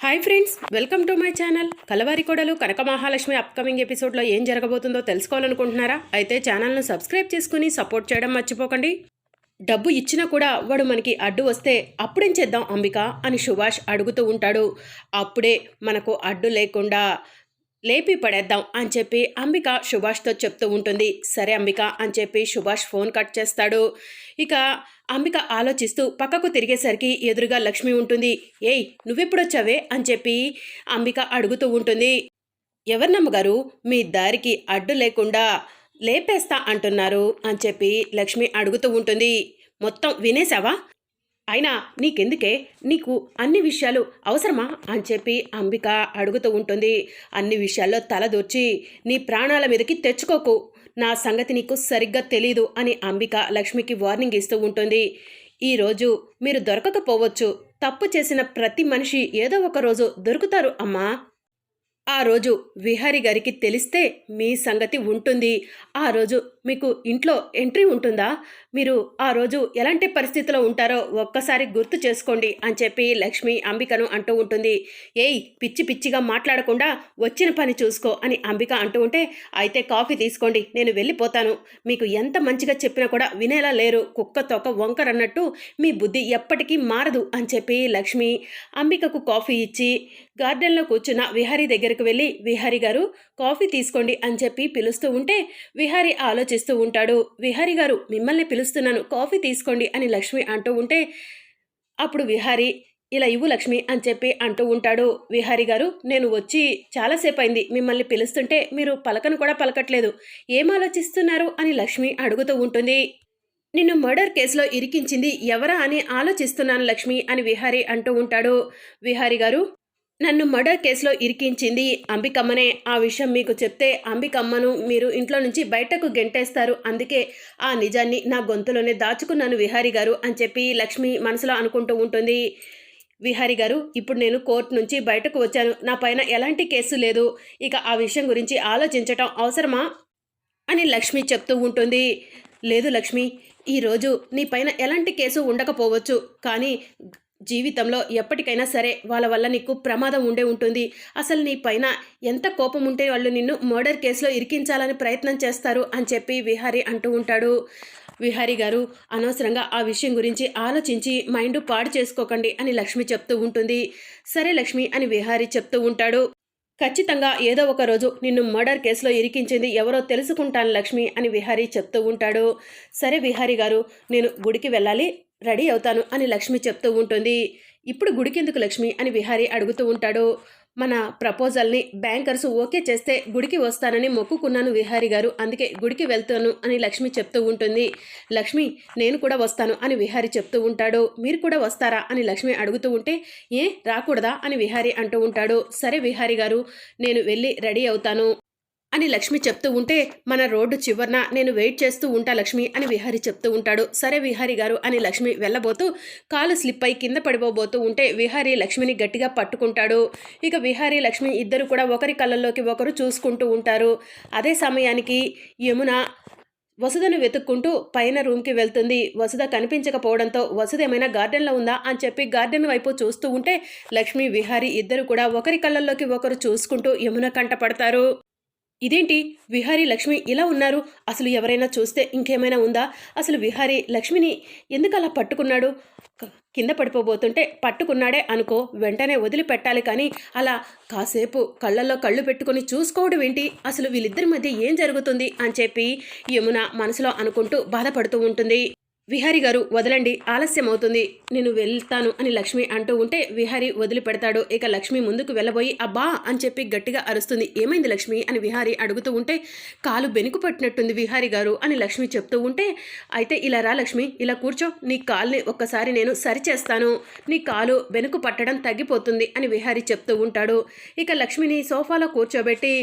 Hi friends welcome to my channel. Kalavari Kodalu Kanaka Mahalakshmi upcoming ఎపిసోడ్లో ఏం జరగబోతుందో తెలుసుకోవాలనుకుంటున్నారా? అయితే ఛానల్ను సబ్స్క్రైబ్ చేసుకుని సపోర్ట్ చేయడం మర్చిపోకండి. డబ్బు ఇచ్చినా కూడా వాడు మనకి అడ్డు వస్తే అప్పుడేం చేద్దాం అంబిక అని సుభాష్ అడుగుతూ ఉంటాడు. అప్పుడే మనకు అడ్డు లేకుండా లేపి పడేద్దాం అని చెప్పి అంబిక సుభాష్తో చెప్తూ ఉంటుంది. సరే అంబిక అని చెప్పి సుభాష్ ఫోన్ కట్ చేస్తాడు. ఇక అంబిక ఆలోచిస్తూ పక్కకు తిరిగేసరికి ఎదురుగా లక్ష్మి ఉంటుంది. ఏయ్ నువ్వెప్పుడొచ్చావే? అని చెప్పి అంబిక అడుగుతూ ఉంటుంది. ఎవరు గారు మీ దారికి అడ్డు లేకుండా లేపేస్తా అంటున్నారు అని చెప్పి లక్ష్మి అడుగుతూ ఉంటుంది. మొత్తం వినేశావా? అయినా నీకెందుకే? నీకు అన్ని విషయాలు అవసరమా? అని చెప్పి అంబిక అడుగుతూ ఉంటుంది. అన్ని విషయాల్లో తలదూర్చి నీ ప్రాణాల మీదకి తెచ్చుకోకు. నా సంగతి నీకు సరిగ్గా తెలీదు అని అంబిక లక్ష్మికి వార్నింగ్ ఇస్తూ ఉంటుంది. ఈరోజు మీరు దొరకకపోవచ్చు. తప్పు చేసిన ప్రతి మనిషి ఏదో ఒక రోజు దొరుకుతారు అమ్మా. ఆ రోజు విహారి గారికి తెలిస్తే మీ సంగతి ఉంటుంది. ఆ రోజు మీకు ఇంట్లో ఎంట్రీ ఉంటుందా? మీరు ఆ రోజు ఎలాంటి పరిస్థితిలో ఉంటారో ఒక్కసారి గుర్తు చేసుకోండి అని చెప్పి లక్ష్మి అంబికను అంటూ ఉంటుంది. ఏయ్ పిచ్చి పిచ్చిగా మాట్లాడకుండా వచ్చిన పని చూసుకో అని అంబిక అంటూ ఉంటే అయితే కాఫీ తీసుకోండి నేను వెళ్ళిపోతాను. మీకు ఎంత మంచిగా చెప్పినా కూడా వినేలా లేరు. కుక్క తొక్క వంకరన్నట్టు మీ బుద్ధి ఎప్పటికీ మారదు అని చెప్పి లక్ష్మి అంబికకు కాఫీ ఇచ్చి గార్డెన్లో కూర్చున్న విహారీ దగ్గరికి వెళ్ళి విహారీ గారు కాఫీ తీసుకోండి అని చెప్పి పిలుస్తూ ఉంటే విహారీ ఆలోచిస్తూ ఉంటాడు. విహారీ గారు మిమ్మల్ని పిలుస్తున్నాను. కాఫీ తీసుకోండి అని లక్ష్మి అంటూ ఉంటే అప్పుడు విహారీ ఇలా ఇవ్వు లక్ష్మి అని చెప్పి అంటూ ఉంటాడు. విహారీ గారు నేను వచ్చి చాలాసేపు అయింది మిమ్మల్ని పిలుస్తుంటే మీరు పలకను కూడా పలకట్లేదు. ఏం ఆలోచిస్తున్నారు? అని లక్ష్మి అడుగుతూ ఉంటుంది. నిన్ను మర్డర్ కేసులో ఇరికించింది ఎవరా? అని ఆలోచిస్తున్నాను లక్ష్మి అని విహారీ అంటూ ఉంటాడు. విహారీ గారు నన్ను మర్డర్ కేసులో ఇరికించింది అంబికమ్మనే. ఆ విషయం మీకు చెప్తే అంబికమ్మను మీరు ఇంట్లో నుంచి బయటకు గెంటేస్తారు. అందుకే ఆ నిజాన్ని నా గొంతులోనే దాచుకున్నాను విహారీ గారు అని చెప్పి లక్ష్మి మనసులో అనుకుంటూ ఉంటుంది. విహారీ గారు ఇప్పుడు నేను కోర్టు నుంచి బయటకు వచ్చాను. నా పైన ఎలాంటి కేసు లేదు. ఇక ఆ విషయం గురించి ఆలోచించటం అవసరమా అని లక్ష్మి చెప్తూ ఉంటుంది. లేదు లక్ష్మి ఈరోజు నీ పైన ఎలాంటి కేసు ఉండకపోవచ్చు. కానీ జీవితంలో ఎప్పటికైనా సరే వాళ్ళ వల్ల నీకు ప్రమాదం ఉండే ఉంటుంది. అసలు నీ పైన ఎంత కోపం ఉంటే వాళ్ళు నిన్ను మర్డర్ కేసులో ఇరికించాలని ప్రయత్నం చేస్తారు అని చెప్పి విహారీ అంటూ ఉంటాడు. విహారీ గారు అనవసరంగా ఆ విషయం గురించి ఆలోచించి మైండ్ పాడు చేసుకోకండి అని లక్ష్మి చెప్తూ ఉంటుంది. సరే లక్ష్మి అని విహారీ చెప్తూ ఉంటాడు. ఖచ్చితంగా ఏదో ఒక రోజు నిన్ను మర్డర్ కేసులో ఇరికించింది ఎవరో తెలుసుకుంటాను లక్ష్మి అని విహారీ చెప్తూ ఉంటాడు. సరే విహారీ గారు నేను గుడికి వెళ్ళాలి. రెడీ అవుతాను అని లక్ష్మి చెప్తూ ఉంటుంది. ఇప్పుడు గుడికెందుకు లక్ష్మి అని విహారీ అడుగుతూ ఉంటాడు. మన ప్రపోజల్ని బ్యాంకర్స్ ఓకే చేస్తే గుడికి వస్తానని మొక్కుకున్నాను విహారీ గారు. అందుకే గుడికి వెళ్తాను అని లక్ష్మి చెప్తూ ఉంటుంది. లక్ష్మి నేను కూడా వస్తాను అని విహారీ చెప్తూ ఉంటాడు. మీరు కూడా వస్తారా అని లక్ష్మి అడుగుతూ ఉంటే ఏ రాకూడదా అని విహారీ అంటూ ఉంటాడు. సరే విహారీ గారు నేను వెళ్ళి రెడీ అవుతాను. అని లక్ష్మి చెప్తూ ఉంటే మన రోడ్డు చివరన నేను వెయిట్ చేస్తూ ఉంటా లక్ష్మి అని విహారి చెప్తూ ఉంటాడు. సరే విహారి గారు అని లక్ష్మి వెళ్ళబోతూ కాలు స్లిప్ అయి కింద పడిపోబోతూ ఉంటే విహారి లక్ష్మిని గట్టిగా పట్టుకుంటాడు. ఇక విహారి లక్ష్మి ఇద్దరు కూడా ఒకరి కళ్ళల్లోకి ఒకరు చూసుకుంటూ ఉంటారు. అదే సమయానికి యమున వసుధను వెతుక్కుంటూ పైన రూమ్కి వెళ్తుంది. వసుధ కనిపించకపోవడంతో వసుధ ఏమైనా గార్డెన్లో ఉందా అని చెప్పి గార్డెన్ వైపు చూస్తూ ఉంటే లక్ష్మి విహారి ఇద్దరు కూడా ఒకరి కళ్ళల్లోకి ఒకరు చూసుకుంటూ యమున కంటపడతారు. ఇదేంటి? విహారీ లక్ష్మి ఇలా ఉన్నారు? అసలు ఎవరైనా చూస్తే ఇంకేమైనా ఉందా? అసలు విహారీ లక్ష్మిని ఎందుకు అలా పట్టుకున్నాడు కింద పడిపోబోతుంటే పట్టుకున్నాడే అనుకో వెంటనే వదిలిపెట్టాలి కానీ అలా కాసేపు కళ్ళల్లో కళ్ళు పెట్టుకొని చూసుకోవడం ఏంటి? అసలు వీళ్ళిద్దరి మధ్య ఏం జరుగుతుంది? అని చెప్పి యమున మనసులో అనుకుంటూ బాధపడుతూ ఉంటుంది. విహారి గారు వదలండి ఆలస్యం అవుతుంది నేను వెళ్తాను అని లక్ష్మి అంటూ ఉంటే విహారి వదిలిపెడతాడు. ఇక లక్ష్మి ముందుకు వెళ్ళబోయి అబ్బా అని చెప్పి గట్టిగా అరుస్తుంది. ఏమైంది లక్ష్మి అని విహారి అడుగుతూ ఉంటే కాలు బెనుకు పట్టినట్టుంది విహారి గారు అని లక్ష్మి చెప్తూ ఉంటే అయితే ఇలా రా లక్ష్మి ఇలా కూర్చో. నీ కాల్ని ఒక్కసారి నేను సరిచేస్తాను. నీ కాలు బెనుకు పట్టడం తగ్గిపోతుంది అని విహారి చెప్తూ ఉంటాడు. ఇక లక్ష్మిని సోఫాలో కూర్చోబెట్టి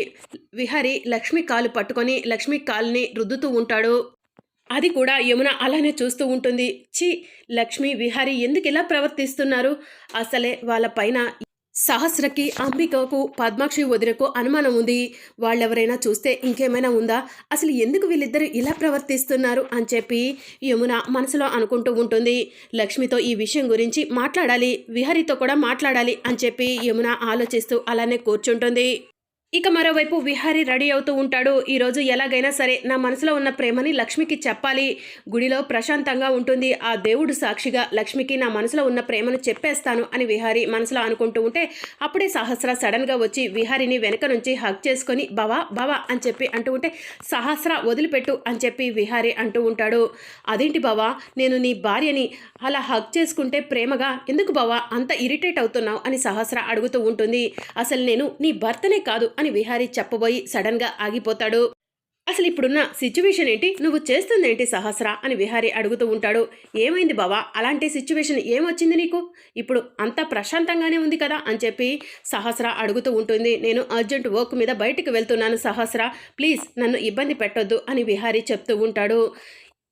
విహారి లక్ష్మి కాలు పట్టుకొని లక్ష్మి కాల్ని రుద్దుతూ ఉంటాడు. అది కూడా యమున అలానే చూస్తూ ఉంటుంది. చి లక్ష్మి విహారీ ఎందుకు ఇలా ప్రవర్తిస్తున్నారు? అసలే వాళ్ళ పైన సహస్రకి అంబికకు పద్మాక్షి వదిరకు అనుమానం ఉంది. వాళ్ళెవరైనా చూస్తే ఇంకేమైనా ఉందా? అసలు ఎందుకు వీళ్ళిద్దరు ఇలా ప్రవర్తిస్తున్నారు అని చెప్పి యమున మనసులో అనుకుంటూ ఉంటుంది. లక్ష్మితో ఈ విషయం గురించి మాట్లాడాలి విహరితో కూడా మాట్లాడాలి అని చెప్పి యమున ఆలోచిస్తూ అలానే కూర్చుంటుంది. ఇక మరోవైపు విహారి రెడీ అవుతూ ఉంటాడు. ఈరోజు ఎలాగైనా సరే నా మనసులో ఉన్న ప్రేమని లక్ష్మికి చెప్పాలి. గుడిలో ప్రశాంతంగా ఉంటుంది. ఆ దేవుడు సాక్షిగా లక్ష్మికి నా మనసులో ఉన్న ప్రేమను చెప్పేస్తాను అని విహారి మనసులో అనుకుంటూ ఉంటే అప్పుడే సహస్ర సడన్గా వచ్చి విహారిని వెనక నుంచి హక్ చేసుకొని బవా బవా అని చెప్పి అంటూ ఉంటే సహస్ర వదిలిపెట్టు అని చెప్పి విహారి అంటూ ఉంటాడు. అదేంటి బావా? నేను నీ భార్యని అలా హక్ చేసుకుంటే ప్రేమగా? ఎందుకు బావా? అంత ఇరిటేట్ అవుతున్నావు అని సహస్ర అడుగుతూ ఉంటుంది. అసలు నేను నీ భర్తనే కాదు అని విహారీ చెప్పబోయి సడన్గా ఆగిపోతాడు. అసలు ఇప్పుడున్న సిచ్యువేషన్ ఏంటి? నువ్వు చేస్తుందేంటి సహస్ర? అని విహారీ అడుగుతూ ఉంటాడు. ఏమైంది బావా? అలాంటి సిచ్యువేషన్ ఏమొచ్చింది నీకు? ఇప్పుడు అంత ప్రశాంతంగానే ఉంది కదా అని చెప్పి సహస్ర అడుగుతూ ఉంటుంది. నేను అర్జెంట్ వర్క్ మీద బయటకు వెళ్తున్నాను సహస్ర. ప్లీజ్ నన్ను ఇబ్బంది పెట్టొద్దు అని విహారీ చెప్తూ ఉంటాడు.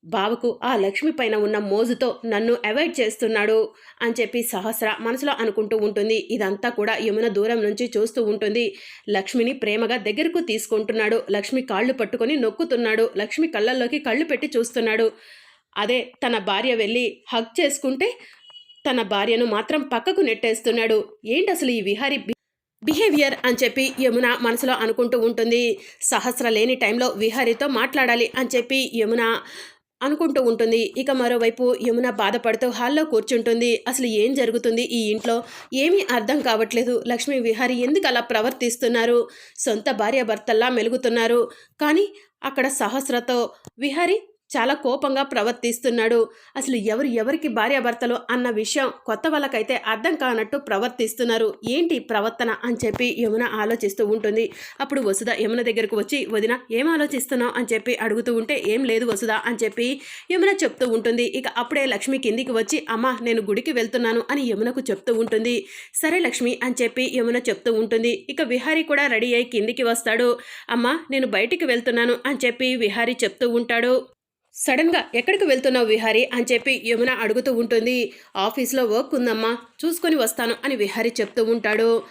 బావకు ఆ లక్ష్మి పైన ఉన్న మోజుతో నన్ను అవాయిడ్ చేస్తున్నాడు అని చెప్పి సహస్ర మనసులో అనుకుంటూ ఉంటుంది. ఇదంతా కూడా యమున దూరం నుంచి చూస్తూ ఉంటుంది. లక్ష్మిని ప్రేమగా దగ్గరకు తీసుకుంటున్నాడు. లక్ష్మి కాళ్ళు పట్టుకొని నొక్కుతున్నాడు. లక్ష్మి కళ్ళల్లోకి కళ్ళు పెట్టి చూస్తున్నాడు. అదే తన భార్య వెళ్ళి హగ్ చేసుకుంటే తన భార్యను మాత్రం పక్కకు నెట్టేస్తున్నాడు. ఏంటి అసలు ఈ విహారి బిహేవియర్ అని చెప్పి యమున మనసులో అనుకుంటూ ఉంటుంది. సహస్ర లేని టైంలో విహారితో మాట్లాడాలి అని చెప్పి యమున అనుకుంటూ ఉంటుంది. ఇక మరోవైపు యమున బాధపడుతూ హాల్లో కూర్చుంటుంది. అసలు ఏం జరుగుతుంది ఈ ఇంట్లో? ఏమీ అర్థం కావట్లేదు. లక్ష్మీ విహారి ఎందుకు అలా ప్రవర్తిస్తున్నారు? సొంత భార్యాభర్తల్లా మెలుగుతున్నారు. కానీ అక్కడ సహస్రతో విహారి చాలా కోపంగా ప్రవర్తిస్తున్నాడు. అసలు ఎవరు ఎవరికి భార్యాభర్తలు అన్న విషయం కొత్త వాళ్ళకైతే అర్థం కానట్టు ప్రవర్తిస్తున్నారు. ఏంటి ప్రవర్తన అని చెప్పి యమున ఆలోచిస్తూ ఉంటుంది. అప్పుడు వసుధ యమున దగ్గరకు వచ్చి వదిన ఏం ఆలోచిస్తున్నావు? అని చెప్పి అడుగుతూ ఉంటే ఏం లేదు వసుధ అని చెప్పి యమున చెప్తూ ఉంటుంది. ఇక అప్పుడే లక్ష్మి కిందికి వచ్చి అమ్మ నేను గుడికి వెళ్తున్నాను అని యమునకు చెప్తూ ఉంటుంది. సరే లక్ష్మి అని చెప్పి యమున చెప్తూ ఉంటుంది. ఇక విహారీ కూడా రెడీ అయి కిందికి వస్తాడు. అమ్మ నేను బయటికి వెళ్తున్నాను అని చెప్పి విహారీ చెప్తూ ఉంటాడు. సడన్గా ఎక్కడికి వెళ్తున్నావు విహారీ? అని చెప్పి యమున అడుగుతూ ఉంటుంది. ఆఫీస్లో వర్క్ ఉందమ్మా చూసుకొని వస్తాను అని విహారీ చెప్తూ ఉంటాడు.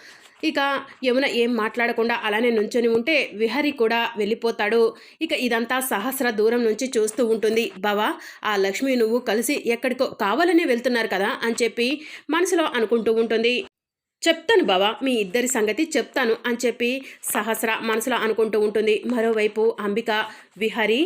ఇక యమున ఏం మాట్లాడకుండా అలానే నుంచొని ఉంటే విహరి కూడా వెళ్ళిపోతాడు. ఇక ఇదంతా సహస్ర దూరం నుంచి చూస్తూ ఉంటుంది. బావా ఆ లక్ష్మి నువ్వు కలిసి ఎక్కడికో కావాలనే వెళ్తున్నారు కదా అని చెప్పి మనసులో అనుకుంటూ ఉంటుంది. చెప్తాను బావా మీ ఇద్దరి సంగతి చెప్తాను అని చెప్పి సహస్ర మనసులో అనుకుంటూ ఉంటుంది. మరోవైపు అంబిక విహరి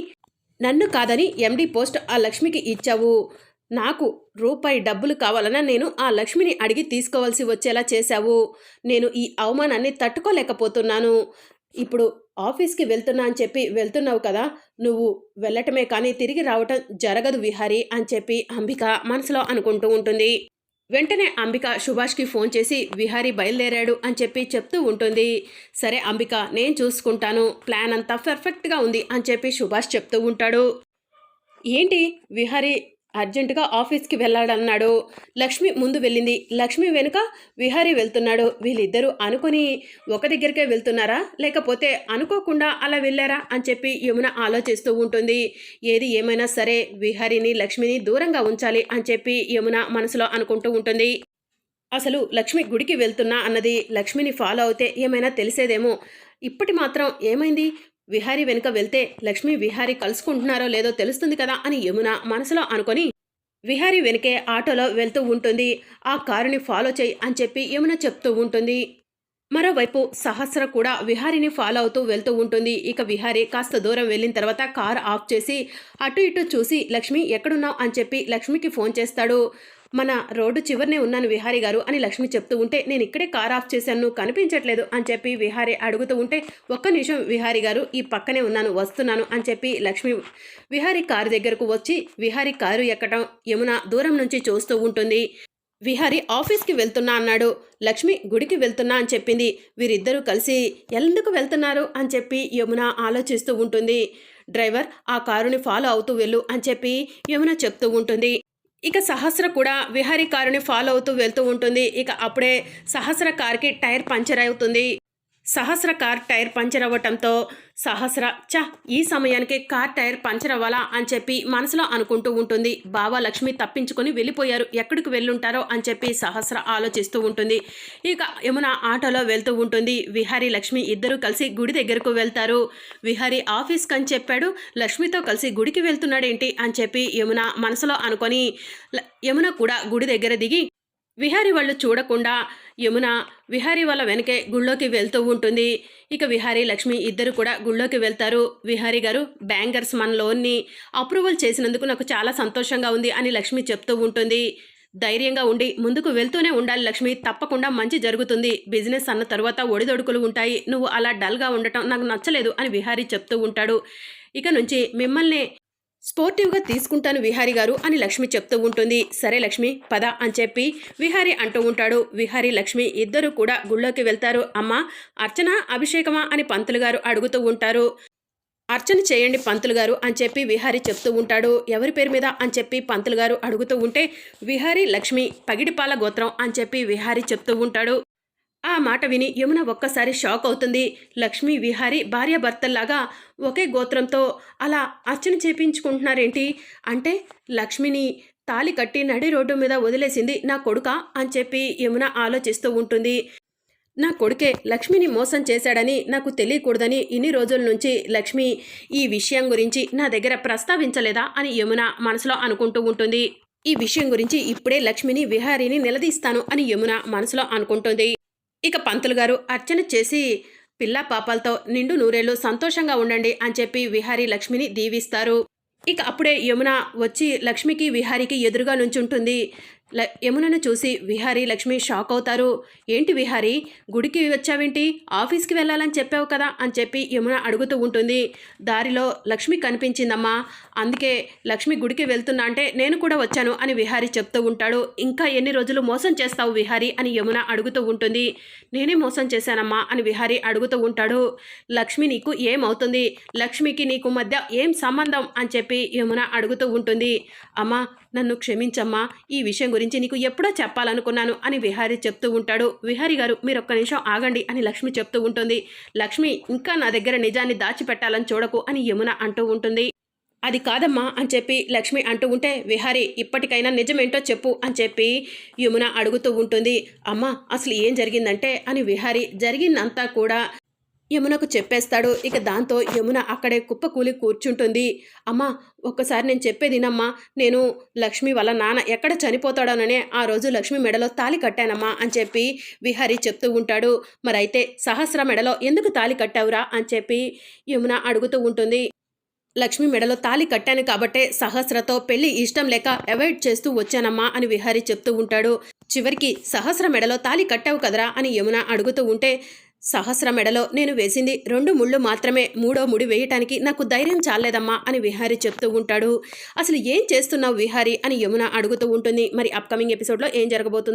నన్ను కాదని ఎండి పోస్ట్ ఆ లక్ష్మికి ఇచ్చావు. నాకు రూపాయి డబ్బులు కావాలన్నా నేను ఆ లక్ష్మిని అడిగి తీసుకోవాల్సి వచ్చేలా చేశావు. నేను ఈ అవమానాన్ని తట్టుకోలేకపోతున్నాను. ఇప్పుడు ఆఫీస్కి వెళ్తున్నా అని చెప్పి వెళ్తున్నావు కదా నువ్వు వెళ్ళటమే కానీ తిరిగి రావటం జరగదు విహారీ అని చెప్పి అంబిక మనసులో అనుకుంటూ ఉంటుంది. వెంటనే అంబిక సుభాష్కి ఫోన్ చేసి విహారీ బయలుదేరాడు అని చెప్పి చెప్తూ ఉంటుంది. సరే అంబిక నేను చూసుకుంటాను. ప్లాన్ అంతా పర్ఫెక్ట్గా ఉంది అని చెప్పి సుభాష్ చెప్తూ ఉంటాడు. ఏంటి? విహారీ అర్జెంటుగా ఆఫీస్కి వెళ్ళాడన్నాడు లక్ష్మి ముందు వెళ్ళింది. లక్ష్మి వెనుక విహారీ వెళ్తున్నాడు. వీళ్ళిద్దరూ అనుకుని ఒక దగ్గరికే వెళ్తున్నారా? లేకపోతే అనుకోకుండా అలా వెళ్ళారా? అని చెప్పి యమున ఆలోచిస్తూ ఉంటుంది. ఏది ఏమైనా సరే విహారీని లక్ష్మిని దూరంగా ఉంచాలి అని చెప్పి యమున మనసులో అనుకుంటూ ఉంటుంది. అసలు లక్ష్మి గుడికి వెళ్తున్నా అన్నది లక్ష్మిని ఫాలో అవుతే ఏమైనా తెలిసేదేమో. ఇప్పటి మాత్రం ఏమైంది? విహారీ వెనుక వెళ్తే లక్ష్మి విహారి కలుసుకుంటున్నారో లేదో తెలుస్తుంది కదా అని యమున మనసులో అనుకొని విహారీ వెనుకే ఆటోలో వెళ్తూ ఉంటుంది. ఆ కారుని ఫాలో చేయి అని చెప్పి యమున చెప్తూ ఉంటుంది. మరోవైపు సహస్ర కూడా విహారిని ఫాలో అవుతూ వెళ్తూ ఉంటుంది. ఇక విహారి కాస్త దూరం వెళ్ళిన తర్వాత కార్ ఆఫ్ చేసి అటు ఇటు చూసి లక్ష్మి ఎక్కడున్నావు అని చెప్పి లక్ష్మికి ఫోన్ చేస్తాడు. మన రోడ్డు చివరినే ఉన్నాను విహారీ గారు అని లక్ష్మి చెప్తూ ఉంటే నేను ఇక్కడే కార్ ఆఫ్ చేశాను కనిపించట్లేదు అని చెప్పి విహారీ అడుగుతూ ఉంటే ఒక్క నిమిషం విహారీ గారు ఈ పక్కనే ఉన్నాను వస్తున్నాను అని చెప్పి లక్ష్మి విహారీ కారు దగ్గరకు వచ్చి విహారీ కారు ఎక్కడం యమున దూరం నుంచి చూస్తూ ఉంటుంది. విహారీ ఆఫీస్కి వెళ్తున్నా అన్నాడు. లక్ష్మి గుడికి వెళ్తున్నా అని చెప్పింది. వీరిద్దరూ కలిసి ఎందుకు వెళ్తున్నారు? అని చెప్పి యమున ఆలోచిస్తూ ఉంటుంది. డ్రైవర్ ఆ కారుని ఫాలో అవుతూ వెళ్ళు అని చెప్పి యమున చెప్తూ ఉంటుంది. ఇక సహస్ర కూడా విహారీ కారుని ఫాలో అవుతూ వెళ్తూ ఉంటుంది. ఇక అప్పుడే సహస్ర కార్కి టైర్ పంచర్ అవుతుంది. సహస్ర కార్ టైర్ పంచర్ అవ్వటంతో సహస్ర చ ఈ సమయానికి కార్ టైర్ పంచర్ అవ్వాలా అని చెప్పి మనసులో అనుకుంటూ ఉంటుంది. బావా లక్ష్మి తప్పించుకొని వెళ్ళిపోయారు. ఎక్కడికి వెళ్ళుంటారో అని చెప్పి సహస్ర ఆలోచిస్తూ ఉంటుంది. ఇక యమున ఆటోలో వెళ్తూ ఉంటుంది. విహారీ లక్ష్మి ఇద్దరు కలిసి గుడి దగ్గరకు వెళ్తారు. విహారీ ఆఫీస్కి అని చెప్పాడు. లక్ష్మితో కలిసి గుడికి వెళ్తున్నాడేంటి అని చెప్పి యమున మనసులో అనుకొని యమున కూడా గుడి దగ్గర దిగి విహారి వాళ్ళు చూడకుండా యమున విహారి వాళ్ళ వెనకే గుళ్ళోకి వెళ్తూ ఉంటుంది. ఇక విహారీ లక్ష్మి ఇద్దరు కూడా గుళ్ళోకి వెళ్తారు. విహారి గారు బ్యాంకర్స్ మన లోన్ని అప్రూవల్ చేసినందుకు నాకు చాలా సంతోషంగా ఉంది అని లక్ష్మి చెప్తూ ఉంటుంది. ధైర్యంగా ఉండి ముందుకు వెళ్తూనే ఉండాలి లక్ష్మి. తప్పకుండా మంచి జరుగుతుంది. బిజినెస్ అన్న తర్వాత ఒడిదొడుకులు ఉంటాయి. నువ్వు అలా డల్గా ఉండటం నాకు నచ్చలేదు అని విహారీ చెప్తూ ఉంటాడు. ఇక నుంచి మిమ్మల్ని స్పోర్టివ్గా తీసుకుంటాను విహారి గారు అని లక్ష్మి చెప్తూ ఉంటుంది. సరే లక్ష్మి పద అని చెప్పి విహారి అంటూ ఉంటాడు. విహారి లక్ష్మి ఇద్దరు కూడా గుళ్ళోకి వెళ్తారు. అమ్మ అర్చన అభిషేకమా అని పంతులు గారు అడుగుతూ ఉంటారు. అర్చన చేయండి పంతులు గారు అని చెప్పి విహారి చెప్తూ ఉంటాడు. ఎవరి పేరు మీద అని చెప్పి పంతులు గారు అడుగుతూ ఉంటే విహారి లక్ష్మి పగిడిపాల గోత్రం అని చెప్పి విహారి చెప్తూ ఉంటాడు. ఆ మాట విని యమున ఒక్కసారి షాక్ అవుతుంది. లక్ష్మి విహారి భార్యాభర్తల్లాగా ఒకే గోత్రంతో అలా అర్చన చేపించుకుంటున్నారేంటి? అంటే లక్ష్మిని తాలి కట్టి నడి రోడ్డు మీద వదిలేసింది నా కొడుక అని చెప్పి యమున ఆలోచిస్తూ ఉంటుంది. నా కొడుకే లక్ష్మిని మోసం చేశాడని నాకు తెలియకూడదని ఇన్ని రోజుల నుంచి లక్ష్మి ఈ విషయం గురించి నా దగ్గర ప్రస్తావించలేదా అని యమున మనసులో అనుకుంటూ ఉంటుంది. ఈ విషయం గురించి ఇప్పుడే లక్ష్మిని విహారీని నిలదీస్తాను అని యమున మనసులో అనుకుంటుంది. ఇక పంతులు గారు అర్చన చేసి పిల్ల పాపాలతో నిండు నూరేళ్ళు సంతోషంగా ఉండండి అని చెప్పి విహారీ లక్ష్మిని దీవిస్తారు. ఇక అప్పుడే యమున వచ్చి లక్ష్మికి విహారీకి ఎదురుగా నుంచుంటుంది. యమునను చూసి విహారీ లక్ష్మి షాక్ అవుతారు. ఏంటి విహారీ? గుడికి వచ్చావేంటి? ఆఫీస్కి వెళ్ళాలని చెప్పావు కదా అని చెప్పి యమున అడుగుతూ ఉంటుంది. దారిలో లక్ష్మి కనిపించిందమ్మా. అందుకే లక్ష్మి గుడికి వెళ్తున్నా అంటే నేను కూడా వచ్చాను అని విహారీ చెప్తూ ఉంటాడు. ఇంకా ఎన్ని రోజులు మోసం చేస్తావు విహారీ అని యమున అడుగుతూ ఉంటుంది. నేనే మోసం చేశానమ్మా అని విహారీ అడుగుతూ ఉంటాడు. లక్ష్మి నీకు ఏమవుతుంది? లక్ష్మికి నీకు మధ్య ఏం సంబంధం? అని చెప్పి యమున అడుగుతూ ఉంటుంది. అమ్మా నన్ను క్షమించమ్మా ఈ విషయం గురించి నీకు ఎప్పుడో చెప్పాలనుకున్నాను అని విహారీ చెప్తూ ఉంటాడు. విహారీ గారు మీరు ఒక్క నిమిషం ఆగండి అని లక్ష్మి చెప్తూ ఉంటుంది. లక్ష్మి ఇంకా నా దగ్గర నిజాన్ని దాచిపెట్టాలని చూడకు అని యమున అంటూ ఉంటుంది. అది కాదమ్మా అని చెప్పి లక్ష్మి అంటూ ఉంటే విహారి ఇప్పటికైనా నిజమేంటో చెప్పు అని చెప్పి యమున అడుగుతూ ఉంటుంది. అమ్మా అసలు ఏం జరిగిందంటే అని విహారి జరిగిందంతా కూడా యమునకు చెప్పేస్తాడు. ఇక దాంతో యమున అక్కడే కుప్పకూలి కూర్చుంటుంది. అమ్మా ఒక్కసారి నేను చెప్పేదినమ్మా నేను లక్ష్మి వాళ్ళ నాన్న ఎక్కడ చనిపోతాడోననే ఆ రోజు లక్ష్మి మెడలో తాలి కట్టానమ్మా అని చెప్పి విహారి చెప్తూ ఉంటాడు. మరైతే సహస్ర మెడలో ఎందుకు తాలి కట్టావురా అని చెప్పి యమున అడుగుతూ ఉంటుంది. లక్ష్మి మెడలో తాలి కట్టాను కాబట్టే సహస్రతో పెళ్ళి ఇష్టం లేక అవాయిడ్ చేస్తూ వచ్చానమ్మా అని విహారి చెప్తూ ఉంటాడు. చివరికి సహస్ర మెడలో తాలి కట్టావు కదరా అని యమున అడుగుతూ ఉంటే సహస్ర మెడలో నేను వేసింది రెండు ముళ్ళు మాత్రమే. మూడో ముడి వేయటానికి నాకు ధైర్యం చాలేదమ్మా అని విహారి చెప్తూ ఉంటాడు. అసలు ఏం చేస్తున్నావు విహారి అని యమున అడుగుతూ ఉంటుంది. మరి అప్కమింగ్ ఎపిసోడ్లో ఏం జరగబోతుందో